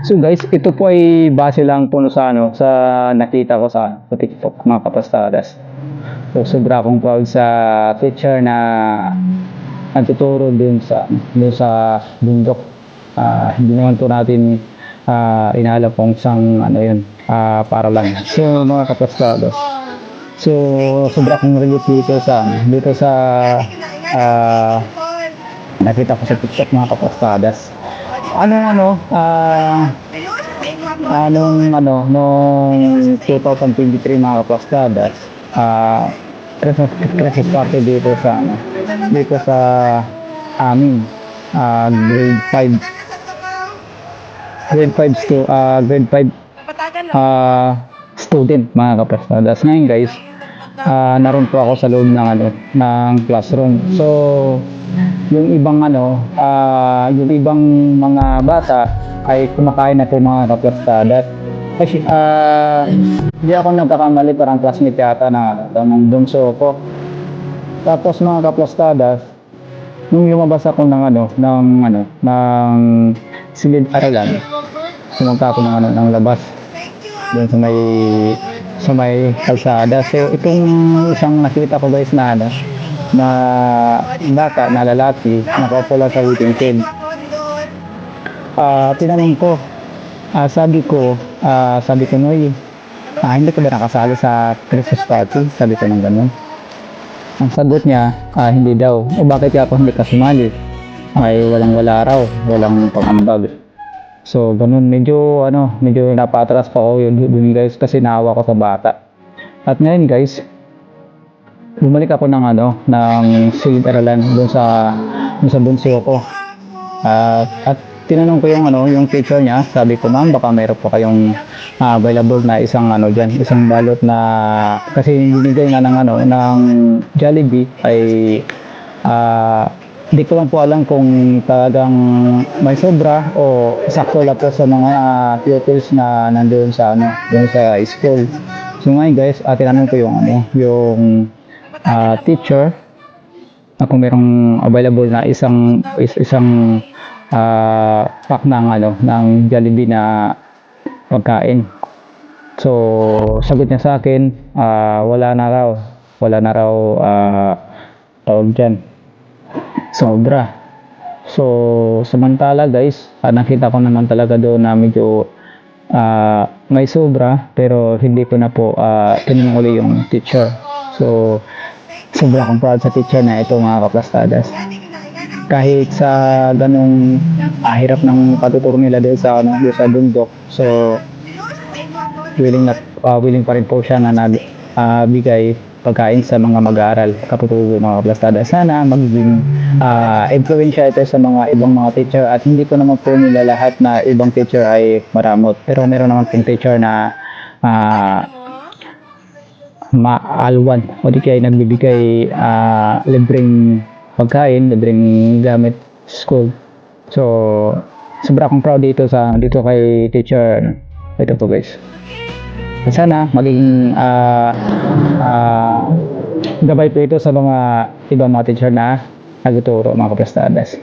So guys, ito po ay base lang po no sa ano, sa nakita ko sa, sa TikTok mga kapastadas. So sobra akong proud sa teacher na nagtuturo din sa dun sa bundok. Ah, hindi naman to natin ah, inalam kung isang ano yun, ah, para lang. So mga kapastadas. So sobra akong relate dito sa ano, dito sa ah, nakita ko sa TikTok mga kapastadas. Anong ano, ah, anong ano, nung 2023 mga kapastadas, ah, Christmas, Christmas party dito sa, ano, dito sa amin, ah, grade 5, grade 5 stu, ah, grade 5 ah, student mga kapastadas. Ngayon guys, ah, naroon po ako sa loob ng ano, ng classroom. So, yung ibang ano, ah, yung ibang mga bata ay kumakain na po mga kaplastadat. Kasi ah, hindi ako nagkakamali parang classmate yata na ng bunso ko. Tapos mga kaplastadas, nung lumabas ako ng ano, ng ano, ng silid aralan, sumunta ako ng ano, ng labas doon sa may sa may kalsada. So itong isang nakita ko guys na ano, na bata na lalaki nakapula sa waiting shed. Ah, tinanong ko, ah, sabi ko, ah, sabi ko Noy, ah, hindi ka ba nakasali sa Christmas party? Sabi ko ng ganun. Ang sagot niya, ah, hindi daw. O bakit ka ako hindi ka sumali? Ay walang wala raw, walang pangambag. So, ganun, medyo, ano, medyo napatras pa ako yun, guys, kasi naawa ko sa bata. At ngayon guys, bumalik ako ng ano, ng silid-aralan doon sa, doon sa bunso ko. At, at tinanong ko yung ano, yung teacher niya, sabi ko, ma'am, baka mayroon po kayong ah, available na isang ano diyan, isang balot na kasi binigay nga ng ano ng Jollibee ay ah hindi ko lang po alam kung talagang may sobra o sakto lang po sa mga uh, pupils na nandoon sa ano, doon sa school. So ngayon guys, uh, tinanong ko yung ano, yung ah, teacher na kung merong available na isang is, isang ah, pack ng ano ng Jollibee na pagkain. So sagot niya sa akin, ah, wala na raw, wala na raw ah, tawag dyan, sobra. So samantala guys, ah, nakita ko naman talaga doon na medyo ah, may sobra pero hindi ko na po uh, tinanong yung teacher. So sobra akong proud sa teacher na ito mga kaplastadas. Kahit sa ganong ah, hirap ng patuturo nila din sa ano doon sa bundok so willing na ah, willing pa rin po siya na nagbigay pagkain sa mga mag-aaral. Kaputuro mga kaplastada sana magiging ah, impluwensya ito sa mga ibang mga teacher. At hindi ko naman po nila lahat na ibang teacher ay maramot. Pero meron naman pong teacher na ah, maalwan o di kaya nagbibigay ah, libreng pagkain, libreng gamit school. So, sobra akong proud dito sa dito kay teacher. Ito po guys. Sana maging ah ah, gabay po ito sa mga ibang mga teacher na nagtuturo mga kaplastadas.